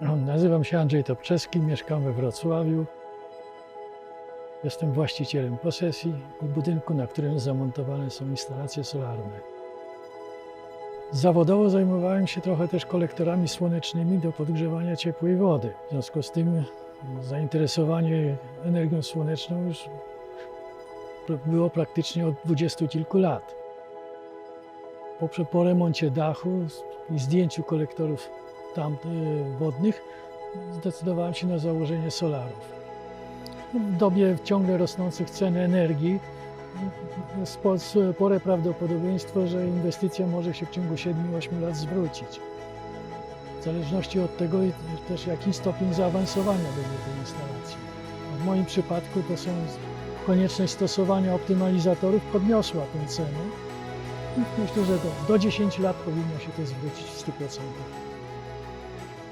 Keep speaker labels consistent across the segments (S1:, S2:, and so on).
S1: Nazywam się Andrzej Topczewski, mieszkam we Wrocławiu. Jestem właścicielem posesji i budynku, na którym zamontowane są instalacje solarne. Zawodowo zajmowałem się trochę też kolektorami słonecznymi do podgrzewania ciepłej wody. W związku z tym zainteresowanie energią słoneczną już było praktycznie od dwudziestu kilku lat. Po, po remoncie dachu i zdjęciu kolektorów tam wodnych zdecydowałem się na założenie solarów. W dobie ciągle rosnących cen energii spore prawdopodobieństwo, że inwestycja może się w ciągu 7-8 lat zwrócić. W zależności od tego też jaki stopień zaawansowania będzie tej instalacji. W moim przypadku to są konieczność stosowania optymalizatorów podniosła tę cenę. Myślę, że do, do 10 lat powinno się to zwrócić w 100%.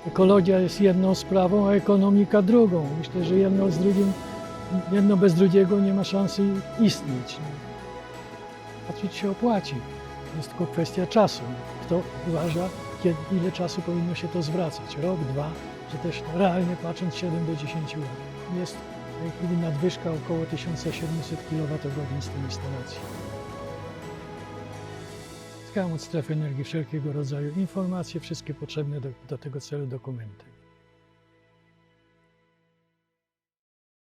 S1: Ekologia jest jedną sprawą, a ekonomika drugą. Myślę, że jedno z drugim, jedno bez drugiego nie ma szansy istnieć. Patrzeć się opłaci. Jest tylko kwestia czasu. Kto uważa, kiedy, ile czasu powinno się to zwracać? Rok, dwa, czy też realnie patrząc 7 do 10 lat. Jest w tej chwili nadwyżka około 1700 kWh z tej instalacji. Uzyskałem od strefy energii wszelkiego rodzaju informacje, wszystkie potrzebne do, do tego celu dokumenty.